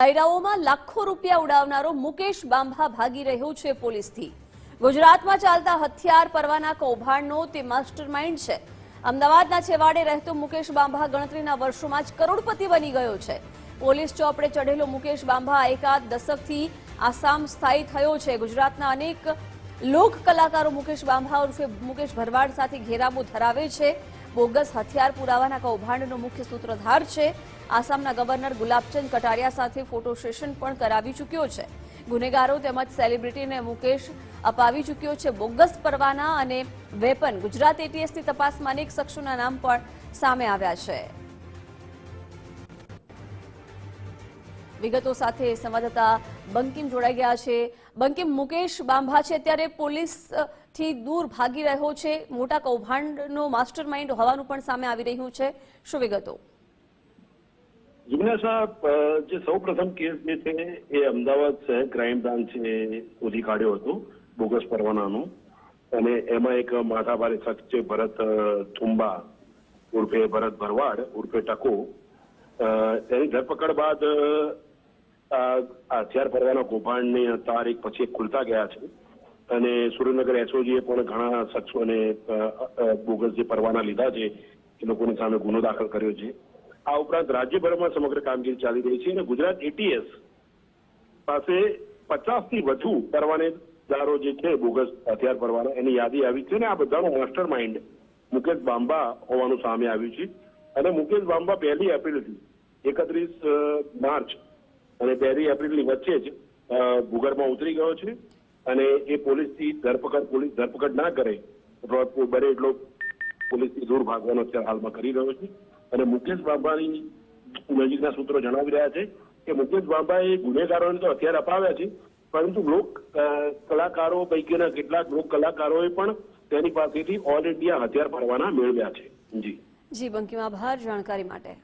ડાયરાઓમાં લાખો રૂપિયા ઉડાવનારો મુકેશ બાંભા ભાગી રહ્યો છે પોલીસથી. ગુજરાતમાં ચાલતા હથિયાર પરવાના કૌભાંડનો તે માસ્ટરમાઇન્ડ છે. અમદાવાદના છેવાડે રહેતો મુકેશ બાંભા ગણતરીના વર્ષોમાં જ કરોડપતિ બની ગયો છે. પોલીસ ચોપડે ચઢેલો મુકેશ બાંભા એકાદ દશકથી આસામ સ્થાયી થયો છે. ગુજરાતના અનેક લોક કલાકારો મુકેશ બાંભા ઉર્ફે મુકેશ ભરવાડ સાથે ઘેરાબો ધરાવે છે. બોગસ હથિયાર પુરાવાના કૌભાંડનો મુખ્ય સૂત્રધાર છે. આસામના ગવર્નર ગુલાબચંદ કટારિયા સાથે ફોટો સેશન પણ કરાવી ચૂક્યો છે. ગુનેગારો તેમજ સેલિબ્રિટીને મુકેશ અપાવી ચૂક્યો છે બોગસ પરવાના અને વેપન ગુજરાત એટીએસની તપાસમાં અનેક શખ્સોના નામ પણ સામે આવ્યા છે. વિગતો સાથે સંવાદદાતા બંકિમ જોડાઈ ગયા છે. બંકિમ, મુકેશ બાંભા છે. અત્યારે પોલીસ થી દૂર ભાગી રહ્યો છે. મોટા કૌભાંડનો માસ્ટરમાઇન્ડ હોવાનું પણ સામે આવી રહ્યું છે. શું વિગતો? સાહેબ જે સૌ પ્રથમ કેસ જે છે એ અમદાવાદ શહેર ક્રાઇમ બ્રાન્ચે શોધી કાઢ્યો હતો, બોગસ પરવાનાનો. અને એમાં એક માથાભારે શખ્સ છે, ભરત થુંબા ઉર્ફે ભરત ભરવાડ, ઉર્ફે ટકો. એની ધરપકડ બાદ હથિયાર પરવાના કૌભાંડની તારીખ પછી ખુલતા ગયા છે. અને સુરેન્દ્રનગર એસઓજીએ પણ ઘણા શખ્સોને બોગસ જે પરવાના લીધા છે, એ લોકોની સામે ગુનો દાખલ કર્યો છે. આ ઉપરાંત રાજ્યભરમાં સમગ્ર કામગીરી ચાલી રહી છે અને ગુજરાત એટીએસ પાસે પચાસથી વધુ પરવાનેદારો જે છે, બોગસ હથિયાર પરવાના એની યાદી આવી છે અને આ બધાનો માસ્ટર માઇન્ડ મુકેશ બાંબા હોવાનું સામે આવ્યું છે. અને મુકેશ બાંબા પહેલી એપ્રિલથી એકત્રીસ માર્ચ અને પહેલી એપ્રિલની વચ્ચે જ ભૂગર્ભમાં ઉતરી ગયો છે. અને એ પોલીસથી ધરપકડ, પોલીસ ધરપકડ ના કરે બને એટલો પોલીસથી દૂર ભાગવાનો અત્યારે હાલમાં કરી રહ્યો છે. અને મુકેશ બાંબાની નજીકના સૂત્રો જણાવી રહ્યા છે કે મુકેશ બાંબાએ ગુનેગારોને તો હથિયાર અપાવ્યા છે, પરંતુ લોક કલાકારો પૈકીના કેટલાક લોક કલાકારોએ પણ તેની પાસેથી ઓલ ઇન્ડિયા હથિયાર ભરવાના મેળવ્યા છે. જી. જી, બંકીમાં આભાર જાણકારી માટે.